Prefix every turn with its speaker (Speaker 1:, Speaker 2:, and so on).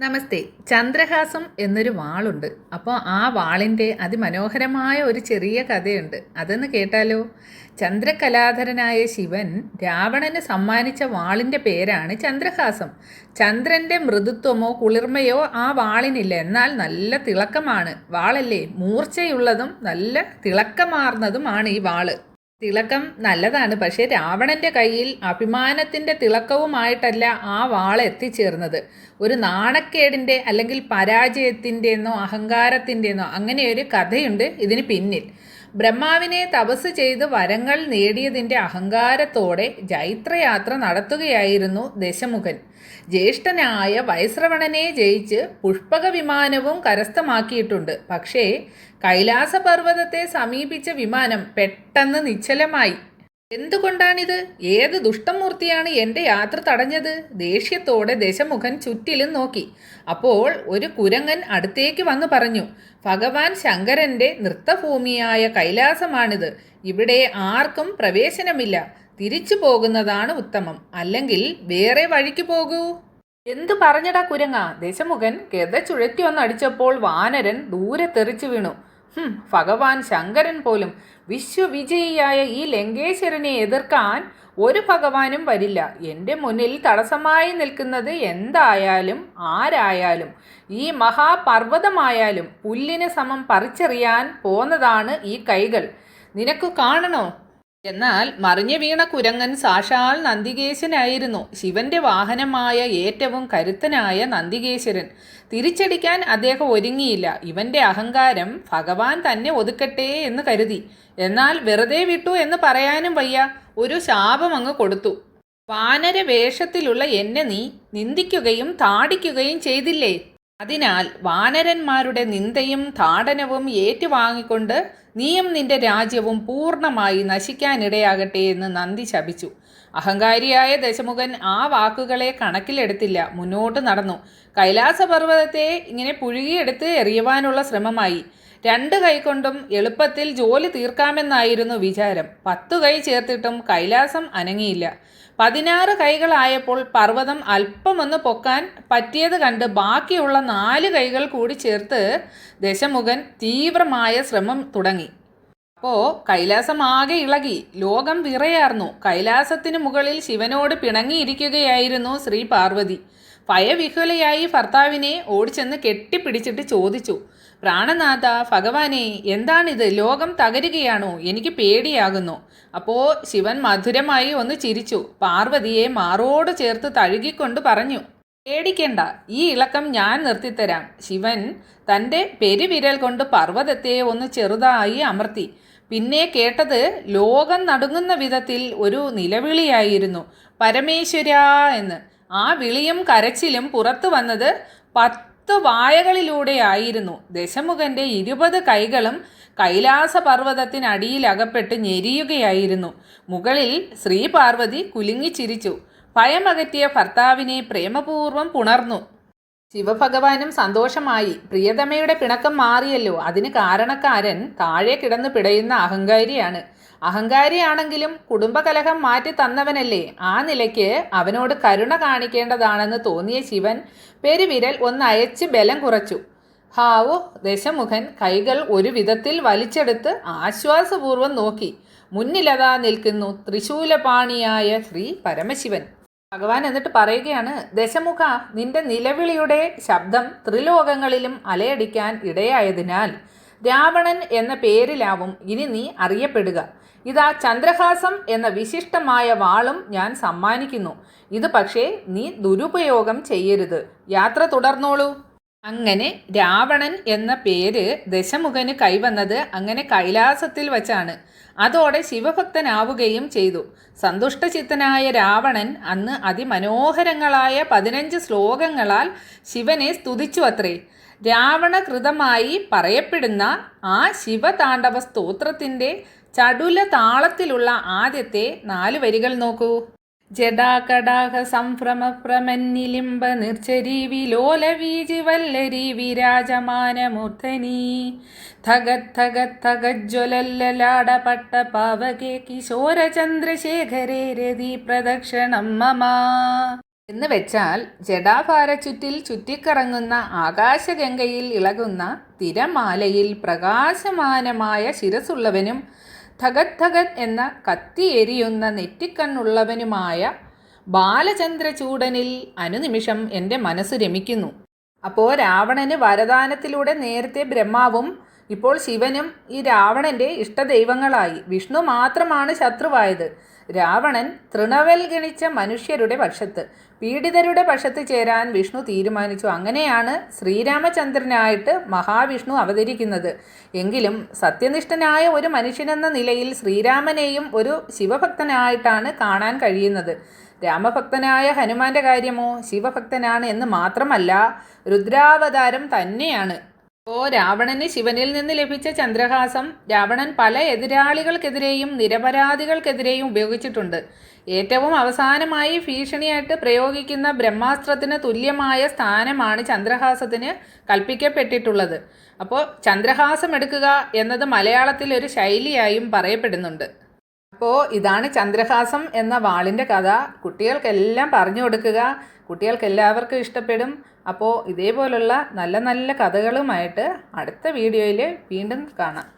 Speaker 1: നമസ്തേ. ചന്ദ്രഹാസം എന്നൊരു വാളുണ്ട്. അപ്പോൾ ആ വാളിന്റെ അതിമനോഹരമായ ഒരു ചെറിയ കഥയുണ്ട്. അതെന്ന് കേട്ടാലോ? ചന്ദ്രകലാധരനായ ശിവൻ രാവണന് സമ്മാനിച്ച വാളിന്റെ പേരാണ് ചന്ദ്രഹാസം. ചന്ദ്രന്റെ മൃദുത്വമോ കുളിർമയോ ആ വാളിനില്ല. എന്നാൽ നല്ല തിളക്കമാണ്. വാളല്ലേ? മൂർച്ചയുള്ളതും നല്ല തിളക്കമാർന്നതുമാണ് ഈ വാൾ. തിളക്കം നല്ലതാണ്. പക്ഷേ രാവണന്റെ കയ്യിൽ അഭിമാനത്തിന്റെ തിളക്കവുമായിട്ടല്ല ആ വാൾ എത്തിച്ചേർന്നത്. ഒരു നാണക്കേടിന്റെ അല്ലെങ്കിൽ പരാജയത്തിന്റെന്നോ അഹങ്കാരത്തിന്റെന്നോ അങ്ങനെ ഒരു കഥയുണ്ട് ഇതിന് പിന്നിൽ. ബ്രഹ്മാവിനെ തപസ് ചെയ്ത് വരങ്ങൾ നേടിയതിന്റെ അഹങ്കാരത്തോടെ ജൈത്രയാത്ര നടത്തുകയായിരുന്നു ദശമുഖൻ. ജ്യേഷ്ഠനായ വൈശ്രവണനെ ജയിച്ച് പുഷ്പക വിമാനവും കരസ്ഥമാക്കിയിട്ടുണ്ട്. പക്ഷേ കൈലാസപർവതത്തെ സമീപിച്ച വിമാനം പെട്ടെന്ന് നിശ്ചലമായി. എന്തുകൊണ്ടാണിത്? ഏത് ദുഷ്ടമൂർത്തിയാണ് എന്റെ യാത്ര തടഞ്ഞത്? ദേഷ്യത്തോടെ ദശമുഖൻ ചുറ്റിലും നോക്കി. അപ്പോൾ ഒരു കുരങ്ങൻ അടുത്തേക്ക് വന്നു പറഞ്ഞു ഭഗവാൻ ശങ്കരന്റെ നൃത്തഭൂമിയായ കൈലാസമാണിത്. ഇവിടെ ആർക്കും പ്രവേശനമില്ല. തിരിച്ചു പോകുന്നതാണ് ഉത്തമം. അല്ലെങ്കിൽ വേറെ വഴിക്ക് പോകൂ. എന്തു പറഞ്ഞടാ കുരങ്ങ? ദശമുഖൻ ഗത ചുഴറ്റി വന്നടിച്ചപ്പോൾ വാനരൻ ദൂരെ തെറിച്ചു വീണു. ഭഗവാൻ ശങ്കരൻ പോലും വിശ്വവിജയിയായ ഈ ലങ്കേശ്വരനെ എതിർക്കാൻ ഒരു ഭഗവാനും വരില്ല. എന്റെ മുന്നിൽ തടസ്സമായി നിൽക്കുന്നത് എന്തായാലും ആരായാലും ഈ മഹാപർവതമായാലും പുല്ലിന് സമം പറിച്ചെറിയാൻ പോന്നതാണ് ഈ കൈകൾ. നിനക്ക് കാണണോ? എന്നാൽ മറിഞ്ഞു വീണ കുരങ്ങൻ സാക്ഷാൽ നന്ദികേശനായിരുന്നു. ശിവന്റെ വാഹനമായ ഏറ്റവും കരുത്തനായ നന്ദികേശ്വരൻ തിരിച്ചടിക്കാൻ അദ്ദേഹം ഒരുങ്ങിയില്ല. ഇവന്റെ അഹങ്കാരം ഭഗവാൻ തന്നെ ഒതുക്കട്ടെ എന്ന് കരുതി. എന്നാൽ വെറുതെ വിട്ടു എന്ന് പറയാനും വയ്യ. ഒരു ശാപം അങ്ങ് കൊടുത്തു. വാനര വേഷത്തിലുള്ള എന്നെ നീ നിന്ദിക്കുകയും താടിക്കുകയും ചെയ്തില്ലേ? അതിനാൽ വാനരന്മാരുടെ നിന്ദയും താടനവും ഏറ്റുവാങ്ങിക്കൊണ്ട് നീയും നിന്റെ രാജ്യവും പൂർണമായി നശിക്കാനിടയാകട്ടെ എന്ന് നന്ദി ശപിച്ചു. അഹങ്കാരിയായ ദശമുഖൻ ആ വാക്കുകളെ കണക്കിലെടുത്തില്ല. മുന്നോട്ട് നടന്നു. കൈലാസപർവതത്തെ ഇങ്ങനെ പുഴുകിയെടുത്ത് എറിയുവാനുള്ള ശ്രമമായി. രണ്ട് കൈകൊണ്ടും എളുപ്പത്തിൽ ജോലി തീർക്കാമെന്നായിരുന്നു വിചാരം. പത്തു കൈ ചേർത്തിട്ടും കൈലാസം അനങ്ങിയില്ല. പതിനാറ് കൈകളായപ്പോൾ പർവതം അല്പമൊന്ന് പൊക്കാൻ പറ്റിയത് കണ്ട് ബാക്കിയുള്ള നാല് കൈകൾ കൂടി ചേർത്ത് ദശമുഖൻ തീവ്രമായ ശ്രമം തുടങ്ങി. അപ്പോൾ ആകെ ഇളകി. ലോകം വിറയാർന്നു. കൈലാസത്തിന് മുകളിൽ ശിവനോട് പിണങ്ങിയിരിക്കുകയായിരുന്നു ശ്രീ പാർവതി. ഭയവിഹുലയായി ഭർത്താവിനെ ഓടിച്ചെന്ന് കെട്ടിപ്പിടിച്ചിട്ട് ചോദിച്ചു. പ്രാണനാഥ ഭഗവാനെ എന്താണിത്? ലോകം തകരുകയാണോ? എനിക്ക് പേടിയാകുന്നു. അപ്പോൾ ശിവൻ മധുരമായി ഒന്ന് ചിരിച്ചു. പാർവതിയെ മാറോട് ചേർത്ത് തഴുകിക്കൊണ്ട് പറഞ്ഞു പേടിക്കേണ്ട ഈ ഇളക്കം ഞാൻ നിർത്തിത്തരാം. ശിവൻ തന്റെ പെരുവിരൽ കൊണ്ട് പർവതത്തെ ഒന്ന് ചെറുതായി അമർത്തി. പിന്നെ കേട്ടത് ലോകം നടുങ്ങുന്ന വിധത്തിൽ ഒരു നിലവിളിയായിരുന്നു. പരമേശ്വര എന്ന്. ആ വിളിയും കരച്ചിലും പുറത്തു വന്നത് പത്ത് വായകളിലൂടെയായിരുന്നു ദശമുഖന്റെ ഇരുപത് കൈകളും കൈലാസ പർവതത്തിനടിയിലകപ്പെട്ട് ഞെരിയുകയായിരുന്നു. മുകളിൽ ശ്രീപാർവതി കുലുങ്ങിച്ചിരിച്ചു. ഭയമകറ്റിയ ഭർത്താവിനെ പ്രേമപൂർവം പുണർന്നു. ശിവഭഗവാനും സന്തോഷമായി. പ്രിയതമയുടെ പിണക്കം മാറിയല്ലോ. അതിന് കാരണക്കാരൻ താഴെ കിടന്നു പിടയുന്ന അഹങ്കാരിയാണ്. അഹങ്കാരിയാണെങ്കിലും കുടുംബകലഹം മാറ്റി തന്നവനല്ലേ? ആ നിലയ്ക്ക് അവനോട് കരുണ കാണിക്കേണ്ടതാണെന്ന് തോന്നിയ ശിവൻ പെരുവിരൽ ഒന്ന് അയച്ച് ബലം കുറച്ചു. ഹാവു ദശമുഖൻ കൈകൾ ഒരു വിധത്തിൽ വലിച്ചെടുത്ത് ആശ്വാസപൂർവം നോക്കി. മുന്നിലതാ നിൽക്കുന്നു ത്രിശൂലപാണിയായ ശ്രീ പരമശിവൻ. ഭഗവാൻ എന്നിട്ട് പറയുകയാണ് ദശമുഖ നിന്റെ നിലവിളിയുടെ ശബ്ദം ത്രിലോകങ്ങളിലും അലയടിക്കാൻ ഇടയായതിനാൽ രാവണൻ എന്ന പേരിലാവും ഇനി നീ അറിയപ്പെടുക. ഇതാ ചന്ദ്രഹാസം എന്ന വിശിഷ്ടമായ വാളും ഞാൻ സമ്മാനിക്കുന്നു. ഇത് പക്ഷേ നീ ദുരുപയോഗം ചെയ്യരുത്. യാത്ര തുടർന്നോളൂ. അങ്ങനെ രാവണൻ എന്ന പേര് ദശമുഖന് കൈവന്നത് അങ്ങനെ കൈലാസത്തിൽ വച്ചാണ്. അതോടെ ശിവഭക്തനാവുകയും ചെയ്തു. സന്തുഷ്ടചിത്തനായ രാവണൻ അന്ന് അതിമനോഹരങ്ങളായ പതിനഞ്ച് ശ്ലോകങ്ങളാൽ ശിവനെ സ്തുതിച്ചു അത്രേ രാവണകൃതമായി പറയപ്പെടുന്ന ആ ശിവതാണ്ഡവ സ്തോത്രത്തിന്റെ ചടുല താളത്തിലുള്ള ആദ്യത്തെ നാല് വരികൾ നോക്കൂ. ജടാകടാഹ സംഭ്രമ പ്രമന്നിലിംബ നിർച്ചരീവി ലോലവീജി വല്ലരി വിരാജമാനമൂർധനി. പട്ട പാവകേ കിശോര ചന്ദ്രശേഖരേ രതി പ്രദക്ഷിണം മമ. എന്ന് വെച്ചാൽ ജഡാഭാരച്ചുറ്റിൽ ചുറ്റിക്കറങ്ങുന്ന ആകാശഗംഗയിൽ ഇളകുന്ന തിരമാലയിൽ പ്രകാശമാനമായ ശിരസുള്ളവനും ധഗത് എന്ന കത്തി കത്തിയെരിയുന്ന നെറ്റിക്കണ്ണുള്ളവനുമായ ബാലചന്ദ്രചൂടനിൽ അനുനിമിഷം എന്റെ മനസ്സ് രമിക്കുന്നു. അപ്പോൾ രാവണന് വരദാനത്തിലൂടെ നേരത്തെ ബ്രഹ്മാവും ഇപ്പോൾ ശിവനും ഈ രാവണന്റെ ഇഷ്ടദൈവങ്ങളായി. വിഷ്ണു മാത്രമാണ് ശത്രുവായത്. രാവണൻ തൃണവൽ ഗണിച്ച മനുഷ്യരുടെ പക്ഷത്ത് പീഡിതരുടെ പക്ഷത്ത് ചേരാൻ വിഷ്ണു തീരുമാനിച്ചു. അങ്ങനെയാണ് ശ്രീരാമചന്ദ്രനായിട്ട് മഹാവിഷ്ണു അവതരിക്കുന്നത്. എങ്കിലും സത്യനിഷ്ഠനായ ഒരു മനുഷ്യനെന്ന നിലയിൽ ശ്രീരാമനെയും ഒരു ശിവഭക്തനായിട്ടാണ് കാണാൻ കഴിയുന്നത്. രാമഭക്തനായ ഹനുമാന്റെ കാര്യമോ ശിവഭക്തനാണ് എന്ന് മാത്രമല്ല രുദ്രാവതാരം തന്നെയാണ്. ഓ രാവണന് ശിവനിൽ നിന്ന് ലഭിച്ച ചന്ദ്രഹാസം രാവണൻ പല എതിരാളികൾക്കെതിരെയും നിരപരാധികൾക്കെതിരെയും ഉപയോഗിച്ചിട്ടുണ്ട്. ഏറ്റവും അവസാനമായി ഭീഷണിയായിട്ട് പ്രയോഗിക്കുന്ന ബ്രഹ്മാസ്ത്രത്തിന് തുല്യമായ സ്ഥാനമാണ് ചന്ദ്രഹാസത്തിന് കൽപ്പിക്കപ്പെട്ടിട്ടുള്ളത്. അപ്പോൾ ചന്ദ്രഹാസം എടുക്കുക എന്നത് മലയാളത്തിൽ ഒരു ശൈലിയായും പറയപ്പെടുന്നുണ്ട്. അപ്പോൾ ഇതാണ് ചന്ദ്രഹാസം എന്ന വാളിന്റെ കഥ. കുട്ടികൾക്കെല്ലാം പറഞ്ഞു കൊടുക്കുക. കുട്ടികൾക്ക് എല്ലാവർക്കും ഇഷ്ടപ്പെടും. അപ്പോൾ ഇതേപോലുള്ള നല്ല നല്ല കഥകളുമായിട്ട് അടുത്ത വീഡിയോയിൽ വീണ്ടും കാണാം.